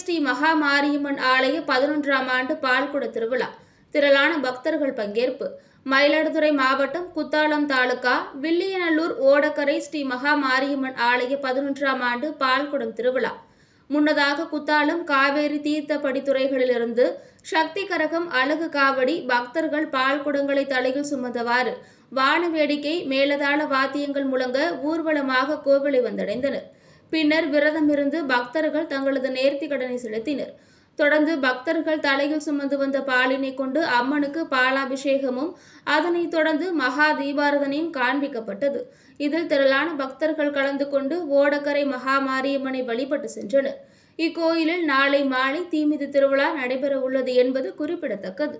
ஸ்ரீ மகா மாரியம்மன் ஆலய பதினொன்றாம் ஆண்டு பால்குட திருவிழா. திரளான பக்தர்கள் பங்கேற்பு. மயிலாடுதுறை மாவட்டம் குத்தாலம் தாலுகா வில்லியநல்லூர் ஓடக்கரை ஸ்ரீ மகா மாரியம்மன் ஆலய பதினொன்றாம் ஆண்டு பால்குடம் திருவிழா. முன்னதாக குத்தாலம் காவேரி தீர்த்த படித்துறைகளிலிருந்து சக்தி கரகம் அழகு காவடி பக்தர்கள் பால் குடங்களை தலையில் சுமந்தவாறு வான வேடிக்கை மேலதாள வாத்தியங்கள் முழங்க ஊர்வலமாக கோவிலை வந்தடைந்தனர். பின்னர் விரதமிருந்து பக்தர்கள் தங்களது நேர்த்தி கடனை செலுத்தினர். தொடர்ந்து பக்தர்கள் தலையில் சுமந்து வந்த பாலினை கொண்டு அம்மனுக்கு பாலாபிஷேகமும் அதனைத் தொடர்ந்து மகா தீபாரதனையும் காண்பிக்கப்பட்டது. இதில் திரளான பக்தர்கள் கலந்து கொண்டு ஓடக்கரை மகா மாரியம்மனை வழிபட்டு சென்றனர். இக்கோயிலில் நாளை மாலை தீமிதி திருவிழா நடைபெற உள்ளது என்பது குறிப்பிடத்தக்கது.